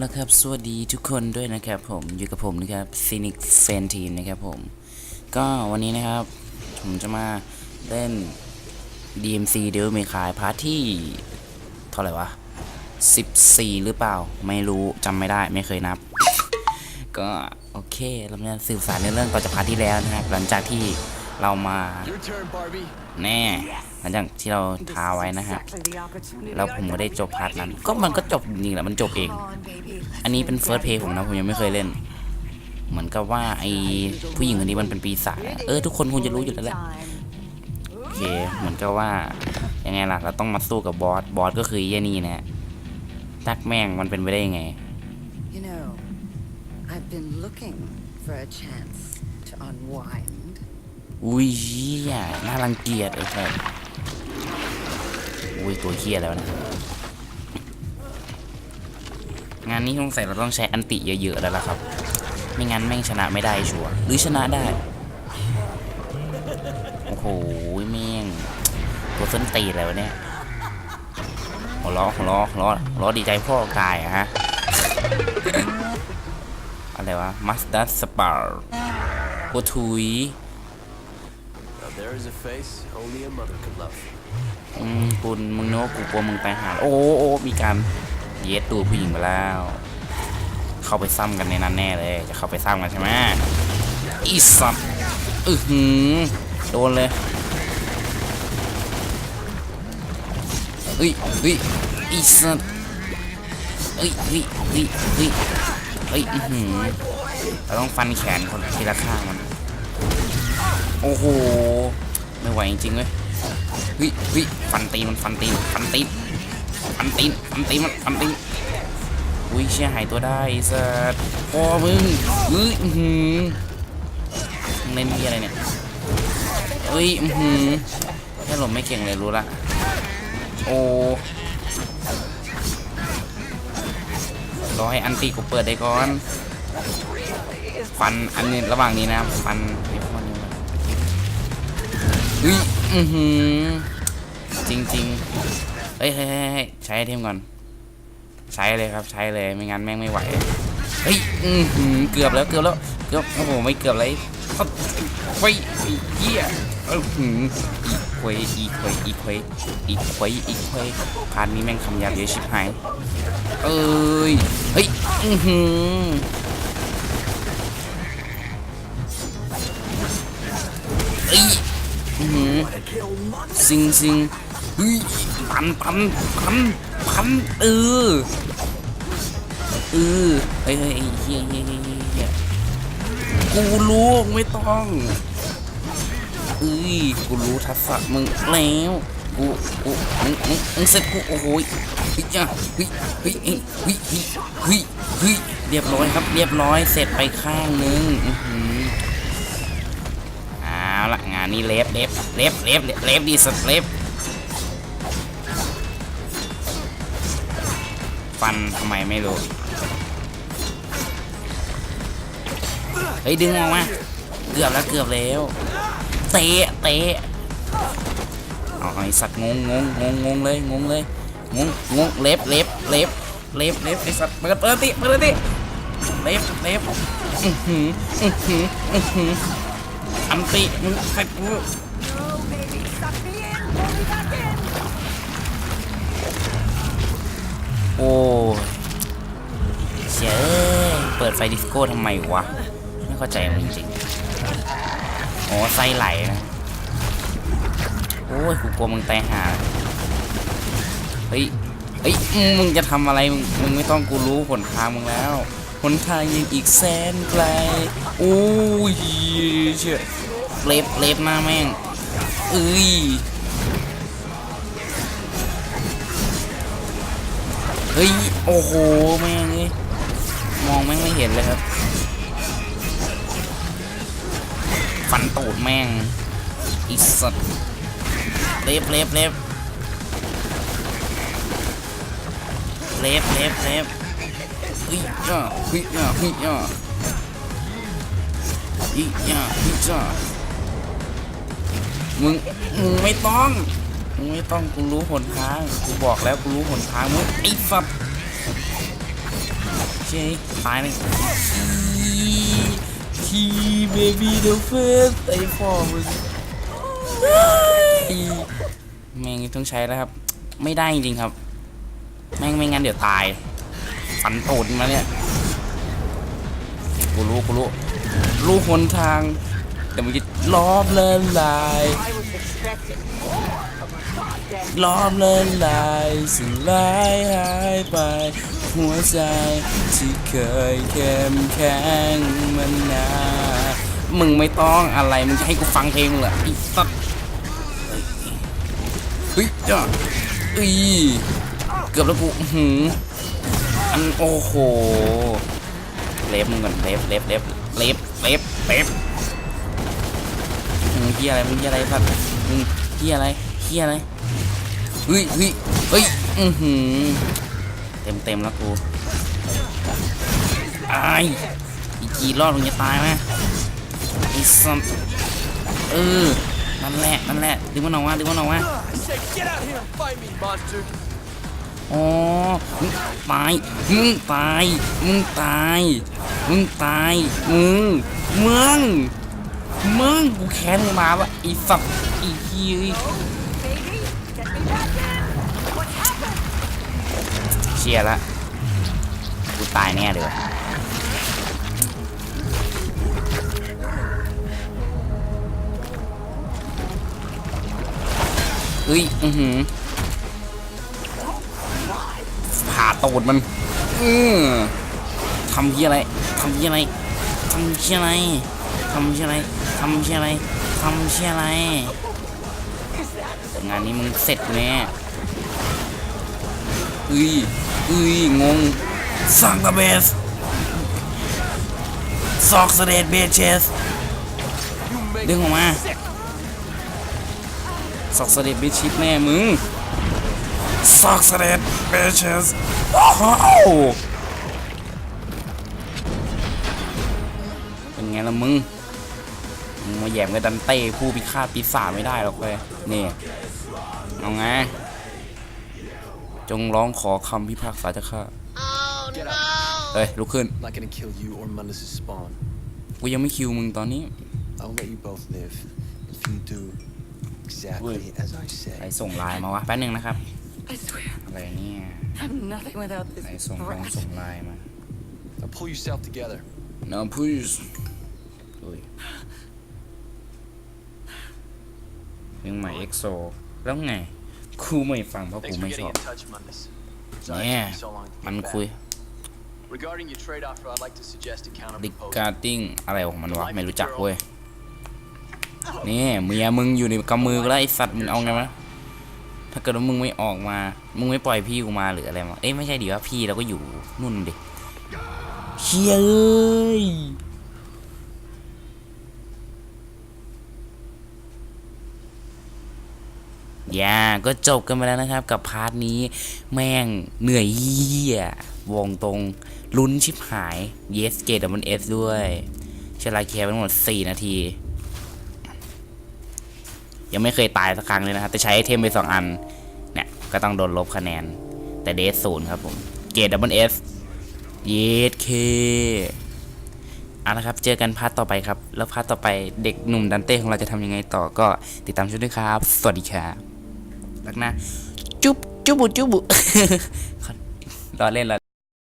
แล้วครับ สวัสดีทุกคนด้วยนะครับผม อยู่กับผมนะครับซีนิกเฟนทีนนะครับผม ก็วันนี้นะครับ ผมจะมาเล่น DMC Devil May Cry พาร์ทที่ เท่าไหร่วะ 14 หรือเปล่า ไม่รู้จำไม่ได้ไม่เคยนับ ก็ โอเค เราจะสื่อสารในเรื่องต่อจากพาร์ทที่แล้วนะครับ หลังจากที่ เรามา Your turn, Barbie. แน่หลังจากที่เราท้าไว้นะฮะแล้วผมก็ได้จบพาร์ทนั้น ก็มันก็จบจริงๆแหละมันจบเอง อันนี้เป็นเฟิร์สเพย์ผมนะผมยังไม่เคยเล่น เหมือนกับว่าไอ้ผู้หญิงคนนี้มันเป็นปีศาจอะเออทุกคนคงจะรู้อยู่แล้วแหละโอเคเหมือนกับว่ายังไงล่ะเราต้องมาสู้กับบอสบอสก็คือไอ้นี่นะฮะตักแม่งมันเป็นไปได้ยังไง You know, I've been looking for a chance to unwind. อุ้ยเหี้ยน่ารังเกียจไอ้ครับอุ้ยตัวเคียแล้วนะงานนี้สงใสัยเราต้องใช้อันติเยอะๆแล้วล่ะครับ ไม่งั้นแม่งชนะไม่ได้ชัวร์หรือชนะได้ โอ้โหแม่งตัวส้นตีนอะไรวะเนี่ยหัวล้อหัวล้อหัวล้อหัวล้อดีใจพ่อกายอะฮะ อะไรวะมัสดัสสปาร์โอทุย there is a face only a mother could love. อืมคุณมึงโน้กูกลัวมึงไปหา โอ้โอ้โอ้มีการเย็ดตัวผู้หญิงไปแล้ว เข้าไปซ้ำกันในนั้นแน่เลย จะเข้าไปซ้ำกันใช่ไหมอีสัตว์อือหือโดนเลยเฮ้ยเฮ้ยอีสัตว์เฮ้ยเฮ้ยเฮ้ยเฮ้ยเฮ้ยอื้อหือเราต้องฟันแขนคนทีละข้างมัน โอ้โห ไม่ไหวจริงๆเว้ยเฮ้ยเฮ้ยฟันตีนมันฟันตีนฟันตีนฟันตีนฟันตีนมันฟันตีนอุ้ยเชี่ยหายตัวได้ไอ้สัสโอ้มึงเฮ้ยอื้อหือมึงเล่นที่อะไรเนี่ยเฮ้ยอื้อหือแค่หลบไม่เก่งเลยรู้ละโอ้รอให้อันตีกูเปิดได้ก่อนฟันอันนี้ระหว่างนี้นะฟันไอ้พวกนี้ เฮ้ยอือหือจริงๆเฮ้ยเฮ้ยเฮ้ยใช้ไอเทมก่อน ใช้เลยครับใช้เลยไม่งั้นแม่งไม่ไหวเฮ้ยอือหือเกือบแล้วเกือบแล้วเกือบโอ้โหไม่เกือบเลยเขาไฟไอ้เหี้ยเออหืออีควยอีควยอีควยอีควยอีควยพาร์ทนี้แม่งคำหยาบเยอะชิบหายเอ้ยเฮ้ยอือหือ ซิงซิงเฮ้ยพันพันพันพันเออเออเฮ้ยเฮ้ยเฮียเฮียเฮียเฮียกูรู้ไม่ต้องเอ้ยกูรู้ทักษะมึงแล้วกูกูมึงมึงมึงเสร็จกูโอ้โหเฮ้ยจ้าเฮ้ยเฮ้ยเฮ้ยเฮ้ยเฮ้ยเรียบร้อยครับ เรียบร้อยเสร็จไปข้างนึงอื้อหือ ละงานนี้เล็บเล็บเล็บเล็บเล็บดีสเล็บฟันทำไมไม่รู้ เฮ้ย ดึงออกมา เกือบแล้วเกือบแล้ว เตะเตะเอาไอ้สัตว์งงงงงงงเลยงงเลยงงงงเล็บเล็บเล็บเล็บเล็บไอ้สัตว์เปิดเปิดติเปิดติเล็บเล็บอือหืออือหืออือหือ อันติมึงใส่กูโอ้เสียเอ้ยเปิดไฟดิสโก้ทำไมวะ ไม่เข้าใจมันจริงๆอ๋อไส้ไหลนะ โอ้ยกูกลัวมึงตายหา เฮ้ยเฮ้ยมึงจะทำอะไร มึงมึงไม่ต้องกูรู้หนทางมึงแล้วหนทางยังอีกแสนไกล โอ้ยเชื่อ เล็บเล็บหน้าแม่งเอ้ยเฮ้ย โอ้โห แม่งเอ้ยมองแม่งไม่เห็นเลยครับ ฟันตูดแม่งอีสัตว์เล็บเล็บเล็บเล็บเล็บเล็บเฮ้ยจ้าเฮ้ยจ้าเฮ้ยจ้าอีอย่าอีจ้า มึง มึงไม่ต้อง มึงไม่ต้อง กูรู้หนทาง กูบอกแล้วกูรู้หนทาง มึงไอ้สัตว์เจ๊ตายเลยทีเบบี้เดอะเฟสไอ้ฟอร์มงแม่งต้องใช้แล้วครับ ไม่ได้จริงครับ แม่งไม่งั้นเดี๋ยวตายฟันตูดมาเนี่ย กูรู้กูรู้รู้หนทาง แต่มันจะล้อมเละลายล้อมเละลายสิ่งร้ายหายไป หัวใจที่เคยเข้มแข็งมันนามึงไม่ต้องอะไรมึงจะให้กูฟังเพลงเหรอไอ้สัสเฮ้ยจ้าเอ้ยเกือบแล้วกูอือหืออันโอ้โหเล็บมึงก่อนเล็บเล็บเล็บเล็บเล็บเล็บ ฮียอะไรมึงเฮียอะไรครับมึงเฮียอะไรเฮียอะไรเฮ้ยเฮ้ยเฮ้ยอือหือเต็มเต็มแล้วกูไอ้อีกี่รอบมึงจะตายไหมไอ้สัสเออนั่นแหละนั่นแหละดึงมันออกมาดึงมันออกมาอ๋อมึงตายมึงตายมึงตายมึงตายมึงมึง มึงกูแค้นมึงมาวะไอ้สัตว์ไอ้เหี้ยเชียร์ละกูตายแน่เลยวะเฮ้ย อือหือผ่าตูดมัน อือทำเพี้ยอะไร ทำเพี้ยอะไร ทำเพี้ยอะไร ทำเพี้ยอะไรทำเพี้ยอะไรทำเพี้ยอะไร งานนี้มึงเสร็จแน่อุ้ยอุ้ยงงสังกะเบสซอกสเดดเบเชสดึงออกมาซอกสเดดเบชิปแน่มึงซอกสเดดเบเชสโอ้โหเป็นไงล่ะมึง มึงมาแหย่มกับดันเต้ผู้พิฆาตปีศาจไม่ได้หรอกเว้ยนี่เอาไง จงร้องขอคำพิพากษาจะฆ่า Get out. เฮ้ยลุกขึ้น I'm not gonna kill you or Mundus' spawn. กูยังไม่คิวมึงตอนนี้ I'll let you both live if you do exactly as I ใคร say. ส่งไลน์มาวะแป๊บนึงนะครับ I swear, อะไรเนี่ย I'm nothing without ใคร this ส่งลง brat. ส่งไลน์มา Now pull yourself together. No please อุ้ย เพลงใหม่เอ็กโซแล้วไงครูไม่ฟังเพราะกู Thanks for ไม่ช getting อบ in touch, Mundus. Sorry it Yeah, took me so long to มัน get คุย back. Regarding your trade offer, I'd like to suggest a counter ดิ proposal. การติ้งอะไรของมันวะไม่รู้จักเว้ยนี่เมียมึงอยู่ในกำมือกูแล้วไอสัตว์มึงเอาไงวะถ้าเกิดว่ามึงไม่ออกมา มึงไม่ปล่อยพี่กูมาหรืออะไรมาเอ้ยไม่ใช่ดิว่าพี่เราก็อยู่นู่นดิเชีย อย่าก็จบกันไปแล้วนะครับ กับพาร์ทนี้แม่งเหนื่อยเยี่ยวงตรงลุ้นชิบหาย yes เกตมันเอด้วยชลาแคร์ไปทั้งหมด 4 นาที ยังไม่เคยตายสักครั้งเลยนะครับแต่ใช้ไอเทมไป 2 อัน เนี่ย ก็ต้องโดนลบคะแนน แต่เดสศูนย์ครับผม เกตดับเบิลเอสเยสเคเอาละครับ เจอกันพาร์ทต่อไปครับ แล้วพาร์ทต่อไปเด็กหนุ่มดันเต้ของเราจะทำยังไงต่อก็ติดตามชมด้วยครับ สวัสดีครับ ลักหน้าจุ๊บจุ๊บุจุ๊บบุรอเล่นรอ